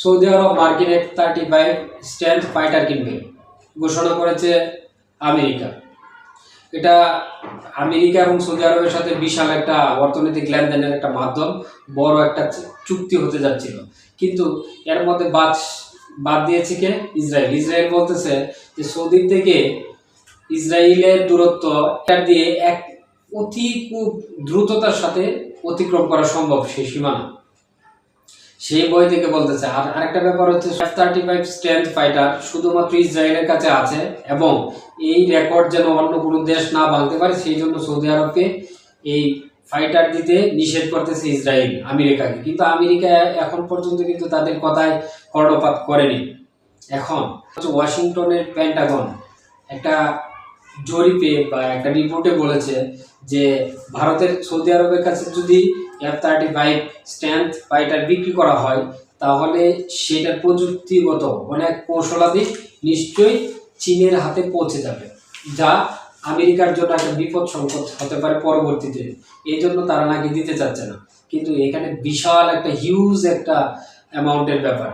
Saudi আরব মার্কিন F thirty five stand fighter কিনবে। ঘোষণা করেছে আমেরিকা। এটা আমেরিকা এবং সৌদি আরবের সাথে বিশাল একটা অর্থনৈতিক লেনদেনের একটা মাধ্যম, বড় একটা চুক্তি হতে যাচ্ছিল। কিন্তু এর মধ্যে বাদ বাদ দিয়েছে কে? ইসরায়েল। ইসরায়েল বলতেছে যে সৌদির থেকে ইসরায়েলের দূরত্ব দিয়ে এক অতি খুব দ্রুততার সাথে অতিক্রম করা সম্ভব সেই সীমানা। সেই বই থেকে বলতেছে, আর আরেকটা ব্যাপার হচ্ছে থার্টি ফাইভ স্ট্রেংথ ফাইটার শুধুমাত্র ইসরায়েলের কাছে আছে এবং এই রেকর্ড যেন অন্য কোনো দেশ না ভাঙতে পারে, সেই জন্য সৌদি আরবকে এই ফাইটার দিতে নিষেধ করতেছে ইসরায়েল, আমেরিকাকে। কিন্তু আমেরিকা এখন পর্যন্ত কিন্তু তাদের কথায় কর্ণপাত করেনি। এখন ওয়াশিংটনের প্যান্টাগন একটা জরিপে বা একটা রিপোর্টে বলেছে যে, ভারতের সৌদি আরবের কাছে যদি F thirty five stand fighter বিক্রি করা হয়, তাহলে সেটার প্রযুক্তিগত অনেক কৌশলাদি নিশ্চয়ই চীনের হাতে পৌঁছে যাবে, যা আমেরিকার জন্য একটা বিপদ সংকট হতে পারে পরবর্তীতে। এই জন্য তারা নাকি দিতে চাচ্ছে না। কিন্তু এখানে বিশাল একটা হিউজ একটা অ্যামাউন্টের ব্যাপার।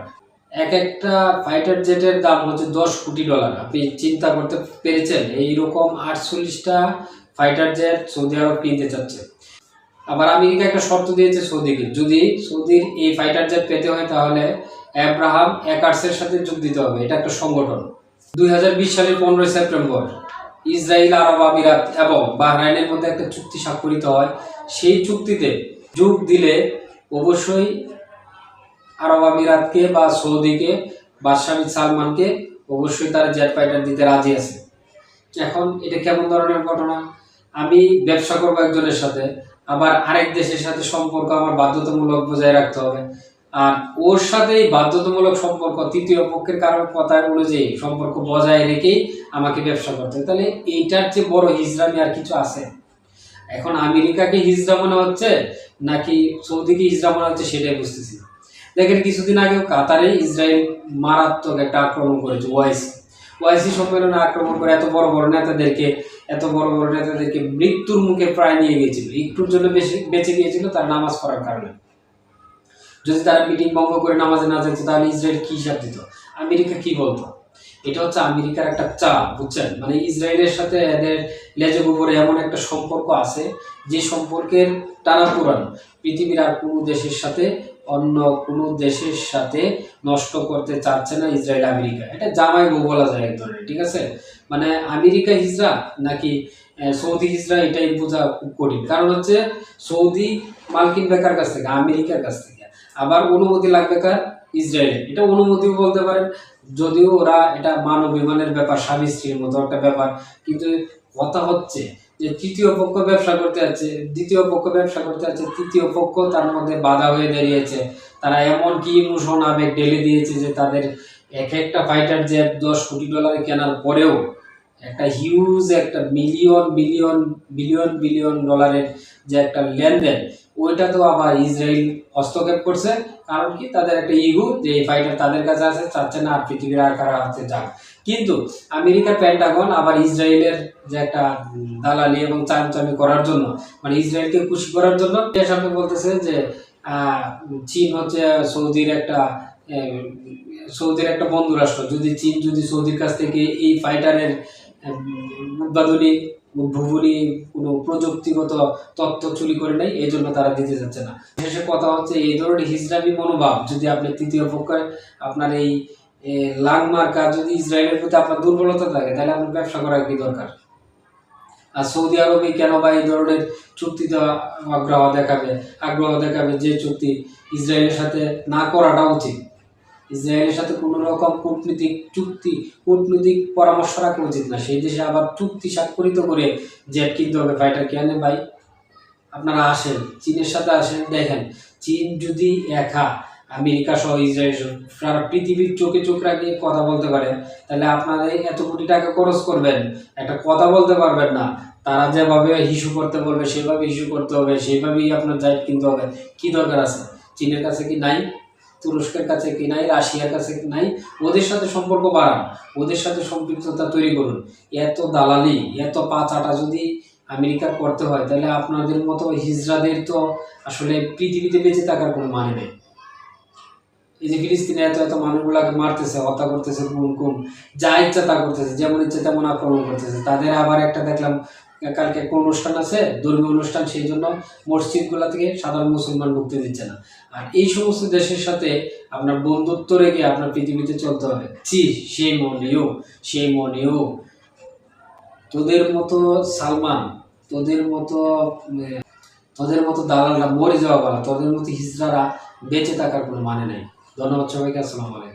এক একটা ফাইটার জেটের দাম হচ্ছে দশ কোটি ডলার আপনি চিন্তা করতে পেরেছেন, এইরকম আটচল্লিশটা ফাইটার জেট সৌদি আরব কিনতে চাচ্ছে। আবার আমেরিকা একটা শর্ত দিয়েছে সৌদিকে, যদি সৌদির এই ফাইটার জেট পেতে হয় তাহলে অ্যাব্রাহাম একার্সের সাথে যোগ দিতে হবে, এটা একটা সংগঠন। দুই সালের পনেরোই সেপ্টেম্বর ইসরায়েল আরব আমিরাত এবং বাহরাইনের মধ্যে একটা চুক্তি স্বাক্ষরিত হয়। সেই চুক্তিতে যোগ দিলে অবশ্যই আরব আমিরাতকে বা সৌদিকে বাদশাহ সালমানকে অবশ্যই তারা জেট ফাইটার দিতে রাজি আছে। এখন এটা কেমন ধরনের ঘটনা? আমি ব্যবসা করব একজনের সাথে আবার আরেক দেশের সাথে সম্পর্ক আমার বাধ্যতামূলক বজায় রাখতে হবে। আর ওর সাথেই বাধ্যতামূলক সম্পর্ক তৃতীয় পক্ষের কারোর কথা অনুযায়ী সম্পর্ক বজায় রেখেই আমাকে ব্যবসা করতে হবে তাহলে এইটার যে বড় হিজড়ামি আর কিছু আছে? এখন আমেরিকাকে হিজরা মনে হচ্ছে নাকি সৌদিকে হিজড়া মনে হচ্ছে সেটাই বুঝতেছি। দেখেন কিছুদিন আগেও কাতারে ইসরায়েল মারাত্মক একটা আক্রমণ করেছে ওয়াইসি। ওয়াইসি সম্মেলনে আক্রমণ করে এত বড় বড় নেতাদেরকে এত বড় বড় নেতাদেরকে মৃত্যুর মুখে প্রায় নিয়ে গিয়েছিল। একটুর জন্য বেশি, বেঁচে গিয়েছিল, তার নামাজ পড়ার কারণে। যদি তারা মিটিং ভঙ্গ করে নামাজে না যেত, তাহলে ইসরায়েল কি হিসাব দিত? আমেরিকা কি বলতো? এটা হচ্ছে আমেরিকার একটা চা বুঝছেন? মানে ইসরায়েলের সাথে এদের লেজে গোবরে এমন একটা সম্পর্ক আছে, যে সম্পর্কের টানা টানাপোড়ান পৃথিবীর আর কোনো দেশের সাথে অন্য কোনো দেশের সাথে নষ্ট করতে চাচ্ছে না ইসরায়েল, আমেরিকা। এটা জামাই বউ বলা যায় এক ধরনের, ঠিক আছে? মানে আমেরিকা হিজরা নাকি সৌদি হিজরা এটাই বোঝা খুব কঠিন। কারণ হচ্ছে সৌদি মাল কিনবে কার কাছ থেকে, আমেরিকার কাছ থেকে। আবার অনুমতি লাগবে কার? ইসরায়েলের। এটা অনুমতিও বলতে পারেন, যদিও ওরা এটা মান অভিমানের ব্যাপার স্বামী স্ত্রীর মতো একটা ব্যাপার। কিন্তু কথা হচ্ছে যে তৃতীয় পক্ষ ব্যবসা করতে যাচ্ছে, দ্বিতীয় পক্ষ ব্যবসা করতে যাচ্ছে, তৃতীয় পক্ষ তার মধ্যে বাধা হয়ে দাঁড়িয়েছে। তারা এমন কি ইমোশন আবেগ ঢেলে দিয়েছে যে তাদের এক একটা ফাইটার জেট দশ কোটি ডলারে কেনার পরেও একটা হিউজ একটা মিলিয়ন বিলিয়ন বিলিয়ন বিলিয়ন ডলারের যে একটা লেনদেন, ওইটা তো আবার ইসরায়েল হস্তক্ষেপ করছে। কারণ কি? তাদের একটা ইগু যে এই ফাইটার তাদের কাছে আছে, চাচ্ছে না আর পৃথিবীর আর কারা হাতে যাক। কিন্তু আমেরিকার প্যান্টাগন আবার ইসরায়েলের যে একটা দালালি এবং চামচামি করার জন্য মানে ইসরায়েলকে খুশি করার জন্য আপনি বলতেছে যে চীন হচ্ছে সৌদির একটা সৌদির একটা বন্ধু রাষ্ট্র যদি চীন যদি সৌদির কাছ থেকে এই ফাইটারের উম, উদ্ভাবনী উদ্ভাবনী কোনো প্রযুক্তিগত তথ্য চুরি করে নেয় এই জন্য তারা দিতে যাচ্ছে না। শেষে কথা হচ্ছে এই ধরনের হিজরাবি মনোভাব যদি আপনি তৃতীয় পক্ষের আপনার এই এ, লাং মার্কা যদি ইসরায়েলের প্রতি আপনার দুর্বলতা থাকে তাহলে আপনার ব্যবসা করার কি দরকার? আর সৌদি আরবে কেন বা এই ধরনের চুক্তিতে আগ্রহ দেখাবে আগ্রহ দেখাবে যে চুক্তি ইসরায়েলের সাথে না করাটা উচিত? ইসরায়েলের সাথে কোনো রকম কূটনীতিক চুক্তি, কূটনৈতিক পরামর্শ রাখা উচিত না। সেই দেশে আবার চুক্তি স্বাক্ষরিত করে জেট কিনতে হবে ফাইটার কেনে ভাই, আপনারা আসেন, চীনের সাথে আসেন, দেখেন, চীন যদি একা আমেরিকা সহ ইসরায়েল সারা পৃথিবীর চোখে চোখ রাখিয়ে কথা বলতে পারে, তাহলে আপনারা এত কোটি টাকা খরচ করবেন, একটা কথা বলতে পারবেন না। তারা যেভাবে হিসু করতে বলবে, সেভাবে হিসু করতে হবে সেইভাবেই আপনার জাইট কিনতে হবে। কি দরকার আছে? চীনের কাছে কি নাই? তুরস্কের কাছে কি নাই, রাশিয়ার কাছে কি নাই, ওদের সাথে সম্পর্ক বাড়ান, ওদের সাথে সম্পৃক্ততা তৈরি করুন। এত দালালি, এত পাচাটা যদি আমেরিকার করতে হয়, তাহলে আপনাদের মতো হিজড়াদের তো আসলে পৃথিবীতে বেঁচে থাকার কোনো মানে নেই। এই যে ফিলিস্তিনে এত এত মানুষগুলাকে মারতেছে, হত্যা করতেছে গুম গুম যা ইচ্ছা তা করতেছে, যেমন ইচ্ছে তেমন আক্রমণ করতেছে। তাদের আবার একটা দেখলাম কালকে একটা অনুষ্ঠান আছে? ধর্মীয় অনুষ্ঠান, সেই জন্য মসজিদগুলা থেকে সাধারণ মুসলমান ঢুকতে দিচ্ছে না। আর এই সমস্ত দেশের সাথে আপনার বন্ধুত্ব রেখে আপনার পৃথিবীতে চলতে হবে। সি সেই মনিও সেই মনিও। তোদের মতো সালমান, তোদের মতো তোদের মতো দালালরা মরে যাওয়া বলা, তোদের মতো হিজড়ারা বেঁচে থাকার কোনো মানে নেই। ধন্যবাদ সবাইকে, আসসালামু আলাইকুম।